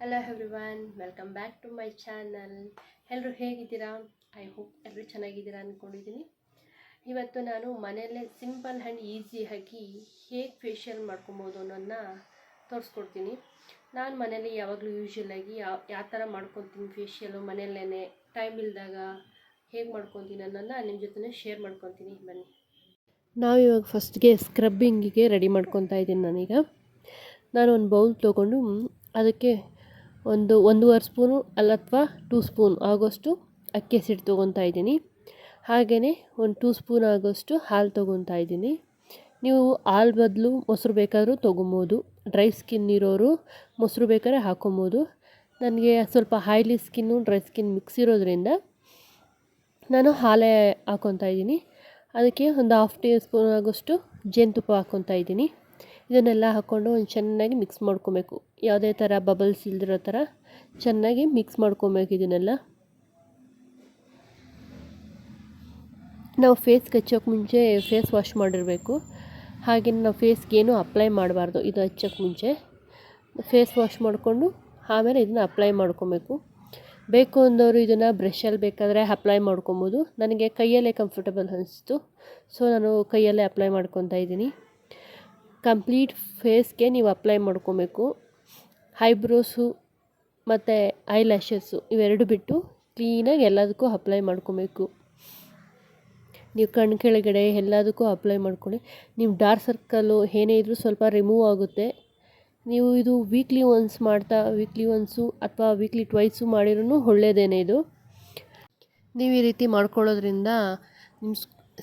Hello everyone welcome back to my channel ಎಲ್ಲರೂ ಹೇಗಿದ್ದೀರಾ? I hope ಎಲ್ಲರೂ ಚೆನ್ನಾಗಿದ್ದೀರಾ ಅಂದ್ಕೊಂಡಿದ್ದೀನಿ ಇವತ್ತು ನಾನು ಮನೆಯಲ್ಲೇ ಸಿಂಪಲ್ ಆ್ಯಂಡ್ ಆಗಿ ಹೇಗೆ ಫೇಶಿಯಲ್ ಮಾಡ್ಕೊಬೋದು ಅನ್ನೋದನ್ನು ತೋರಿಸ್ಕೊಡ್ತೀನಿ. ನಾನು ಮನೇಲಿ ಯಾವಾಗಲೂ ಯೂಶ್ವಲಾಗಿ ಯಾವ ಯಾವ ಥರ ಮಾಡ್ಕೊತೀನಿ ಫೇಶಿಯಲು ಮನೆಯಲ್ಲೇ ಟೈಮ್ ಇಲ್ಲದಾಗ ಹೇಗೆ ಮಾಡ್ಕೊತೀನಿ ಅನ್ನೋದನ್ನ ನಿಮ್ಮ ಜೊತೆ ಶೇರ್ ಮಾಡ್ಕೊತೀನಿ ಬನ್ನಿ. ನಾವಿವಾಗ ಫಸ್ಟ್ಗೆ ಸ್ಕ್ರಬ್ಬಿಂಗಿಗೆ ರೆಡಿ ಮಾಡ್ಕೊತಾ ಇದ್ದೀನಿ ನಾನೀಗ. ನಾನು ಒಂದು ಬೌಲ್ ತೊಗೊಂಡು ಅದಕ್ಕೆ ಒಂದು ಒಂದೂವರೆ ಸ್ಪೂನು ಅಲ್ಲ ಅಥವಾ ಟೂ ಸ್ಪೂನ್ ಆಗೋಷ್ಟು ಅಕ್ಕಿ ಹಸಿಟ್ಟು ತೊಗೊತಾ ಇದ್ದೀನಿ. ಹಾಗೆಯೇ ಒಂದು ಟೂ ಸ್ಪೂನ್ ಆಗೋಷ್ಟು ಹಾಲು ತೊಗೊತಾ ಇದ್ದೀನಿ. ನೀವು ಹಾಲು ಬದಲು ಮೊಸರು ಬೇಕಾದರೂ ತೊಗೊಬೋದು ಡ್ರೈ ಸ್ಕಿನ್ ಇರೋರು ಮೊಸರು ಬೇಕಾದ್ರೆ ಹಾಕೊಬೋದು ನನಗೆ ಸ್ವಲ್ಪ oily skin dry skin mix ಇರೋದ್ರಿಂದ ನಾನು ಹಾಲೇ ಹಾಕೊತಾ ಇದ್ದೀನಿ. ಅದಕ್ಕೆ ಒಂದು ಹಾಫ್ ಟೀ ಸ್ಪೂನ್ ಆಗೋಷ್ಟು ಜೇನುತುಪ್ಪ ಹಾಕ್ಕೊತಾ ಇದ್ದೀನಿ. ಇದನ್ನೆಲ್ಲ ಹಾಕ್ಕೊಂಡು ಒಂದು ಚೆನ್ನಾಗಿ ಮಿಕ್ಸ್ ಮಾಡ್ಕೊಬೇಕು. ಯಾವುದೇ ಥರ ಬಬಲ್ಸ್ ಇಲ್ದಿರೋ ಥರ ಚೆನ್ನಾಗಿ ಮಿಕ್ಸ್ ಮಾಡ್ಕೊಬೇಕು ಇದನ್ನೆಲ್ಲ. ನಾವು ಫೇಸ್ಗೆ ಹಚ್ಚೋಕೆ ಮುಂಚೆ ಫೇಸ್ ವಾಶ್ ಮಾಡಿರಬೇಕು. ಹಾಗೆ ನಾವು ಫೇಸ್ಗೆ ಏನೂ ಅಪ್ಲೈ ಮಾಡಬಾರ್ದು, ಇದು ಹಚ್ಚೋಕೆ ಮುಂಚೆ. ಫೇಸ್ ವಾಶ್ ಮಾಡಿಕೊಂಡು ಆಮೇಲೆ ಇದನ್ನು ಅಪ್ಲೈ ಮಾಡ್ಕೊಬೇಕು. ಬೇಕು ಅಂದವರು ಇದನ್ನು ಬ್ರಷಲ್ಲಿ ಬೇಕಾದರೆ ಅಪ್ಲೈ ಮಾಡ್ಕೊಬೋದು. ನನಗೆ ಕೈಯಲ್ಲೇ ಕಂಫರ್ಟಬಲ್ ಅನಿಸ್ತು. ಸೊ ನಾನು ಕೈಯಲ್ಲೇ ಅಪ್ಲೈ ಮಾಡ್ಕೊತಾ ಇದ್ದೀನಿ. ಕಂಪ್ಲೀಟ್ ಫೇಸ್ಗೆ ನೀವು ಅಪ್ಲೈ ಮಾಡ್ಕೊಬೇಕು. ಹೈಬ್ರೋಸು ಮತ್ತು ಐ ಲ್ಯಾಶಸ್ಸು ಇವೆರಡು ಬಿಟ್ಟು ಕ್ಲೀನಾಗಿ ಎಲ್ಲದಕ್ಕೂ ಅಪ್ಲೈ ಮಾಡ್ಕೊಬೇಕು. ನೀವು ಕಣ್ಣು ಕೆಳಗಡೆ ಎಲ್ಲದಕ್ಕೂ ಅಪ್ಲೈ ಮಾಡ್ಕೊಳ್ಳಿ. ನೀವು ಡಾರ್ಕ್ ಸರ್ಕಲ್ಲು ಏನೇ ಇದ್ದರೂ ಸ್ವಲ್ಪ ರಿಮೂವ್ ಆಗುತ್ತೆ. ನೀವು ಇದು ವೀಕ್ಲಿ ಒನ್ಸ್ ಮಾಡ್ತಾ ವೀಕ್ಲಿ ಒನ್ಸು ಅಥವಾ ವೀಕ್ಲಿ ಟ್ವೈಸು ಮಾಡಿರೂ ಒಳ್ಳೆಯದೇನೆ ಇದು. ನೀವು ಈ ರೀತಿ ಮಾಡ್ಕೊಳ್ಳೋದ್ರಿಂದ ನಿಮ್ಮ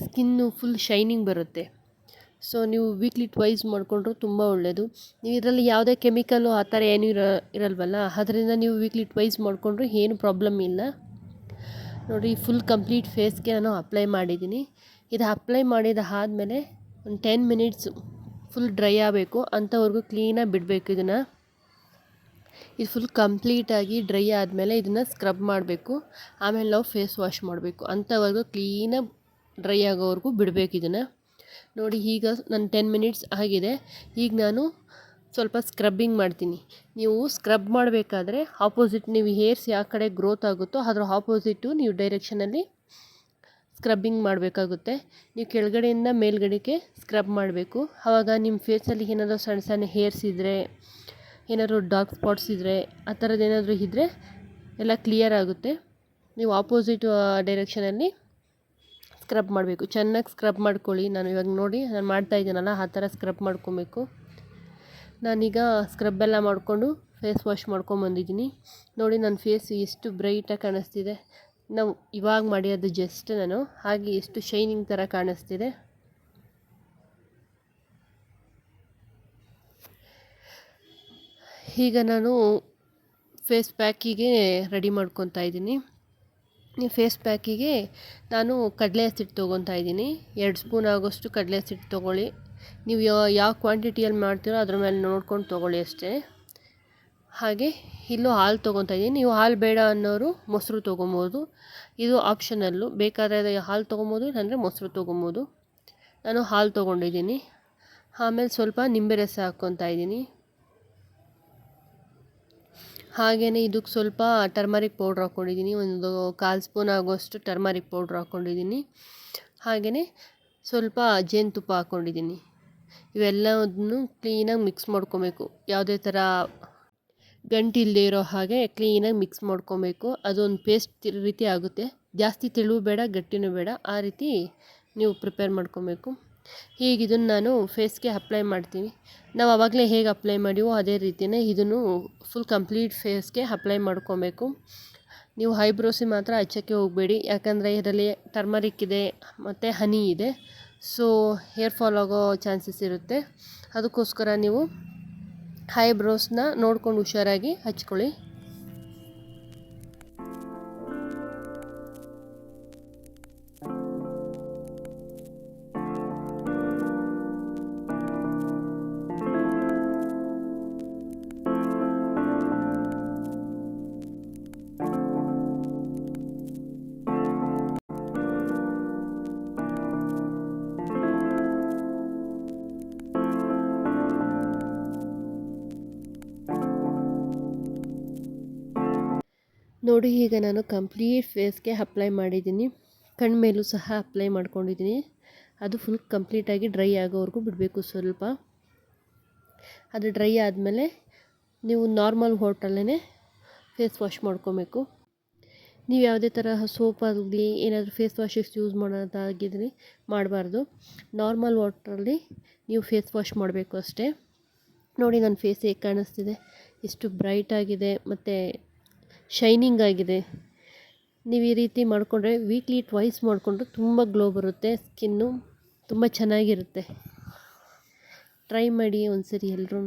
ಸ್ಕಿನ್ನು ಫುಲ್ ಶೈನಿಂಗ್ ಬರುತ್ತೆ. ಸೊ ನೀವು ವೀಕ್ಲಿ ಟ್ವೈಸ್ ಮಾಡಿಕೊಂಡ್ರೂ ತುಂಬ ಒಳ್ಳೆಯದು ನೀವು ಇದರಲ್ಲಿ ಯಾವುದೇ ಕೆಮಿಕಲ್ಲು ಆ ಥರ ಏನೂ ಇರ, ಇರಲ್ವಲ್ಲ? ಅದರಿಂದ ನೀವು ವೀಕ್ಲಿ ಟ್ವೈಸ್ ಮಾಡಿಕೊಂಡ್ರೂ ಏನು ಪ್ರಾಬ್ಲಮ್ ಇಲ್ಲ. ನೋಡಿ, ಫುಲ್ ಕಂಪ್ಲೀಟ್ ಫೇಸ್ಗೆ ನಾನು ಅಪ್ಲೈ ಮಾಡಿದ್ದೀನಿ. ಇದು ಅಪ್ಲೈ ಮಾಡಿದ ಆದಮೇಲೆ ಒಂದು ಟೆನ್ ಮಿನಿಟ್ಸ್ ಫುಲ್ ಡ್ರೈ ಆಗಬೇಕು, ಅಂಥವ್ರಿಗೂ ಕ್ಲೀನಾಗಿ ಬಿಡಬೇಕು ಇದನ್ನು. ಇದು ಫುಲ್ ಕಂಪ್ಲೀಟಾಗಿ ಡ್ರೈ ಆದಮೇಲೆ ಇದನ್ನು ಸ್ಕ್ರಬ್ ಮಾಡಬೇಕು. ಆಮೇಲೆ ನಾವು ಫೇಸ್ ವಾಶ್ ಮಾಡಬೇಕು. ಅಂಥವರೆಗೂ ಕ್ಲೀನಾಗಿ ಡ್ರೈ ಆಗೋವರೆಗೂ ಬಿಡಬೇಕು ಇದನ್ನು. ನೋಡಿ ಈಗ ನನ್ನ ಟೆನ್ ಮಿನಿಟ್ಸ್ ಆಗಿದೆ. ಈಗ ನಾನು ಸ್ವಲ್ಪ ಸ್ಕ್ರಬ್ಬಿಂಗ್ ಮಾಡ್ತೀನಿ. ನೀವು ಸ್ಕ್ರಬ್ ಮಾಡಬೇಕಾದ್ರೆ ಆಪೋಸಿಟ್ ನೀವು ಹೇರ್ಸ್ ಯಾವ ಕಡೆ ಗ್ರೋತ್ ಆಗುತ್ತೋ ಅದರ ಆಪೋಸಿಟ್ಟು ನೀವು ಡೈರೆಕ್ಷನಲ್ಲಿ ಸ್ಕ್ರಬ್ಬಿಂಗ್ ಮಾಡಬೇಕಾಗುತ್ತೆ. ನೀವು ಕೆಳಗಡೆಯಿಂದ ಮೇಲ್ಗಡೆಗೆ ಸ್ಕ್ರಬ್ ಮಾಡಬೇಕು. ಆವಾಗ ನಿಮ್ಮ ಫೇಸಲ್ಲಿ ಏನಾದರೂ ಸಣ್ಣ ಸಣ್ಣ ಹೇರ್ಸ್ ಇದ್ದರೆ ಏನಾದರೂ ಡಾರ್ಕ್ ಸ್ಪಾಟ್ಸ್ ಇದ್ದರೆ ಆ ಥರದ್ದು ಏನಾದರೂ ಇದ್ದರೆ ಎಲ್ಲ ಕ್ಲಿಯರ್ ಆಗುತ್ತೆ. ನೀವು ಆಪೋಸಿಟ್ ಡೈರೆಕ್ಷನಲ್ಲಿ ಸ್ಕ್ರಬ್ ಮಾಡಬೇಕು. ಚೆನ್ನಾಗಿ ಸ್ಕ್ರಬ್ ಮಾಡ್ಕೊಳ್ಳಿ. ನಾನು ಇವಾಗ ನೋಡಿ, ನಾನು ಮಾಡ್ತಾ ಇದ್ದೀನಲ್ಲ, ಆ ಥರ ಸ್ಕ್ರಬ್ ಮಾಡ್ಕೊಬೇಕು. ನಾನೀಗ ಸ್ಕ್ರಬ್ ಎಲ್ಲ ಮಾಡಿಕೊಂಡು ಫೇಸ್ ವಾಶ್ ಮಾಡ್ಕೊಂಬಂದಿದ್ದೀನಿ ನೋಡಿ ನನ್ನ ಫೇಸ್ ಎಷ್ಟು ಬ್ರೈಟಾಗಿ ಕಾಣಿಸ್ತಿದೆ. ನಾವು ಇವಾಗ ಮಾಡಿರೋದು ಜಸ್ಟ್ ನಾನು. ಹಾಗೆ ಎಷ್ಟು ಶೈನಿಂಗ್ ಥರ ಕಾಣಿಸ್ತಿದೆ. ಈಗ ನಾನು ಫೇಸ್ ಪ್ಯಾಕಿಗೆ ರೆಡಿ ಮಾಡ್ಕೊತಾ ಇದ್ದೀನಿ. ಫೇಸ್ ಪ್ಯಾಕಿಗೆ ನಾನು ಕಡಲೆ ಹಸಿಟ್ಟು ತೊಗೊತಾ ಇದ್ದೀನಿ. ಎರಡು ಸ್ಪೂನ್ ಆಗೋಷ್ಟು ಕಡಲೆ ಹಸಿಟ್ಟು ತೊಗೊಳ್ಳಿ. ನೀವು ಯಾವ ಕ್ವಾಂಟಿಟಿಯಲ್ಲಿ ಮಾಡ್ತೀರೋ ಅದ್ರ ಮೇಲೆ ನೋಡ್ಕೊಂಡು ತೊಗೊಳ್ಳಿ ಅಷ್ಟೇ. ಹಾಗೆ ಇಲ್ಲೂ ಹಾಲು ತೊಗೊತಾ ಇದ್ದೀನಿ. ನೀವು ಹಾಲು ಬೇಡ ಅನ್ನೋರು ಮೊಸರು ತೊಗೊಬೋದು ಇದು ಆಪ್ಷನಲ್ಲು. ಬೇಕಾದರೆ ಹಾಲು ತೊಗೊಬೋದು ಇಲ್ಲಾಂದರೆ ಮೊಸರು ತೊಗೊಬೋದು ನಾನು ಹಾಲು ತೊಗೊಂಡಿದ್ದೀನಿ. ಆಮೇಲೆ ಸ್ವಲ್ಪ ನಿಂಬೆ ರಸ ಹಾಕ್ಕೊತಾ ಇದ್ದೀನಿ. ಹಾಗೆಯೇ ಇದಕ್ಕೆ ಸ್ವಲ್ಪ ಟರ್ಮರಿಕ್ ಪೌಡ್ರ್ ಹಾಕ್ಕೊಂಡಿದ್ದೀನಿ, ಒಂದು ಕಾಲು ಸ್ಪೂನ್ ಆಗೋಷ್ಟು ಟರ್ಮರಿಕ್ ಪೌಡ್ರ್ ಹಾಕ್ಕೊಂಡಿದ್ದೀನಿ. ಹಾಗೆಯೇ ಸ್ವಲ್ಪ ಜೇನುತುಪ್ಪ ಹಾಕ್ಕೊಂಡಿದ್ದೀನಿ. ಇವೆಲ್ಲವನ್ನು ಕ್ಲೀನಾಗಿ ಮಿಕ್ಸ್ ಮಾಡ್ಕೊಬೇಕು. ಯಾವುದೇ ಥರ ಗಂಟಿಲ್ಲದೆ ಇರೋ ಹಾಗೆ ಕ್ಲೀನಾಗಿ ಮಿಕ್ಸ್ ಮಾಡ್ಕೊಬೇಕು. ಅದೊಂದು ಪೇಸ್ಟ್ ರೀತಿ ಆಗುತ್ತೆ. ಜಾಸ್ತಿ ತೆಳುವು ಬೇಡ, ಗಟ್ಟಿನೂ ಬೇಡ. ಆ ರೀತಿ ನೀವು ಪ್ರಿಪೇರ್ ಮಾಡ್ಕೊಬೇಕು. ಹೀಗೆ ಇದನ್ನು ನಾನು ಫೇಸ್ಗೆ ಅಪ್ಲೈ ಮಾಡ್ತೀನಿ. ನಾವು ಆವಾಗಲೇ ಹೇಗೆ ಅಪ್ಲೈ ಮಾಡಿವೋ ಅದೇ ರೀತಿಯೇ ಇದನ್ನು ಫುಲ್ ಕಂಪ್ಲೀಟ್ ಫೇಸ್ಗೆ ಅಪ್ಲೈ ಮಾಡ್ಕೊಬೇಕು. ನೀವು ಐಬ್ರೋಸಿಗೆ ಮಾತ್ರ ಹಚ್ಚೋಕ್ಕೆ ಹೋಗಬೇಡಿ. ಯಾಕಂದರೆ ಇದರಲ್ಲಿ ಟರ್ಮರಿಕ್ ಇದೆ, ಮತ್ತು ಹನಿ ಇದೆ. ಸೊ, ಹೇರ್ ಫಾಲ್ ಆಗೋ ಚಾನ್ಸಸ್ ಇರುತ್ತೆ. ಅದಕ್ಕೋಸ್ಕರ ನೀವು ಹೈಬ್ರೋಸ್ನ ನೋಡ್ಕೊಂಡು ಹುಷಾರಾಗಿ ಹಚ್ಕೊಳ್ಳಿ. ನೋಡಿ, ಈಗ ನಾನು ಕಂಪ್ಲೀಟ್ ಫೇಸ್ಗೆ ಅಪ್ಲೈ ಮಾಡಿದ್ದೀನಿ. ಕಣ್ಣು ಮೇಲೂ ಸಹ ಅಪ್ಲೈ ಮಾಡ್ಕೊಂಡಿದ್ದೀನಿ. ಅದು ಫುಲ್ ಕಂಪ್ಲೀಟಾಗಿ ಡ್ರೈ ಆಗೋವರೆಗೂ ಬಿಡಬೇಕು ಸ್ವಲ್ಪ. ಅದು ಡ್ರೈ ಆದಮೇಲೆ ನೀವು ನಾರ್ಮಲ್ ವಾಟ್ರಲ್ಲೇ ಫೇಸ್ ವಾಶ್ ಮಾಡ್ಕೊಬೇಕು. ನೀವು ಯಾವುದೇ ತರಹ ಸೋಪ್ ಆಗಲಿ, ಏನಾದರೂ ಫೇಸ್ ವಾಶಸ್ ಯೂಸ್ ಮಾಡೋದಾಗಿದ್ರೆ ಮಾಡಬಾರ್ದು. ನಾರ್ಮಲ್ ವಾಟ್ರಲ್ಲಿ ನೀವು ಫೇಸ್ ವಾಶ್ ಮಾಡಬೇಕು ಅಷ್ಟೇ. ನೋಡಿ, ನನ್ನ ಫೇಸ್ ಹೇಗೆ ಕಾಣಿಸ್ತಿದೆ. ಎಷ್ಟು ಬ್ರೈಟ್ ಆಗಿದೆ. ಮತ್ತು ಶೈನಿಂಗ್ ಆಗಿದೆ. ನೀವು ಈ ರೀತಿ ಮಾಡಿಕೊಂಡ್ರೆ ವೀಕ್ಲಿ ಟ್ವೈಸ್ ಮಾಡಿಕೊಂಡ್ರೆ ತುಂಬ ಗ್ಲೋ ಬರುತ್ತೆ ಸ್ಕಿನ್ನು ತುಂಬ ಚೆನ್ನಾಗಿರುತ್ತೆ. ಟ್ರೈ ಮಾಡಿ ಒಂದ್ಸರಿ ಎಲ್ಲರೂ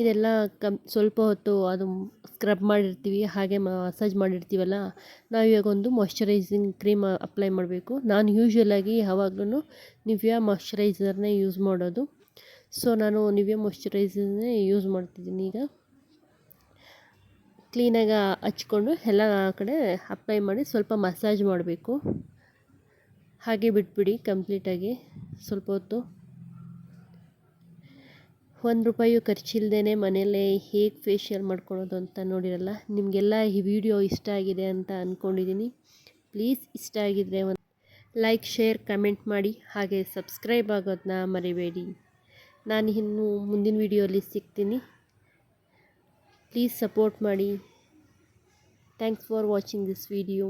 ಇದೆಲ್ಲ ಕಮ್ ಸ್ವಲ್ಪ ಹೊತ್ತು ಅದು ಸ್ಕ್ರಬ್ ಮಾಡಿರ್ತೀವಿ, ಹಾಗೆ ಮಸಾಜ್ ಮಾಡಿರ್ತೀವಲ್ಲ, ನಾವು ಇವಾಗ ಒಂದು ಮಾಯ್ಶ್ಚರೈಸಿಂಗ್ ಕ್ರೀಮ್ ಅಪ್ಲೈ ಮಾಡಬೇಕು. ನಾನು ಯೂಶ್ವಲಾಗಿ ಯಾವಾಗಲೂ ನಿವ್ಯಾ ಮಾಯ್ಶ್ಚರೈಸರ್ನೇ ಯೂಸ್ ಮಾಡೋದು. ಸೊ ನಾನು ನಿವ್ಯಾ ಮಾಯ್ಶ್ಚರೈಸರ್ನೇ ಯೂಸ್ ಮಾಡ್ತಿದ್ದೀನಿ ಈಗ. ಕ್ಲೀನಾಗಿ ಹಚ್ಕೊಂಡು ಎಲ್ಲ ಕಡೆ ಅಪ್ಲೈ ಮಾಡಿ ಸ್ವಲ್ಪ ಮಸಾಜ್ ಮಾಡಬೇಕು. ಹಾಗೆ ಬಿಟ್ಬಿಡಿ ಕಂಪ್ಲೀಟಾಗಿ ಸ್ವಲ್ಪ ಹೊತ್ತು. ಒಂದು ರೂಪಾಯಿಯೂ ಖರ್ಚಿಲ್ದೇ ಮನೆಯಲ್ಲೇ ಹೇಗೆ ಫೇಶಿಯಲ್ ಮಾಡ್ಕೊಳೋದು ಅಂತ ನೋಡಿರಲ್ಲ, ನಿಮಗೆಲ್ಲ ಈ ವಿಡಿಯೋ ಇಷ್ಟ ಆಗಿದೆ ಅಂತ ಅಂದ್ಕೊಂಡಿದ್ದೀನಿ ಪ್ಲೀಸ್ ಇಷ್ಟ ಆಗಿದ್ದರೆ ಒಂದು ಲೈಕ್ ಶೇರ್ ಕಮೆಂಟ್ ಮಾಡಿ. ಹಾಗೆ ಸಬ್ಸ್ಕ್ರೈಬ್ ಆಗೋದನ್ನ ಮರಿಬೇಡಿ. ನಾನು ಇನ್ನು ಮುಂದಿನ ವಿಡಿಯೋಲಿ ಸಿಗ್ತೀನಿ. ಪ್ಲೀಸ್ ಸಪೋರ್ಟ್ ಮಾಡಿ. Thanks for watching this video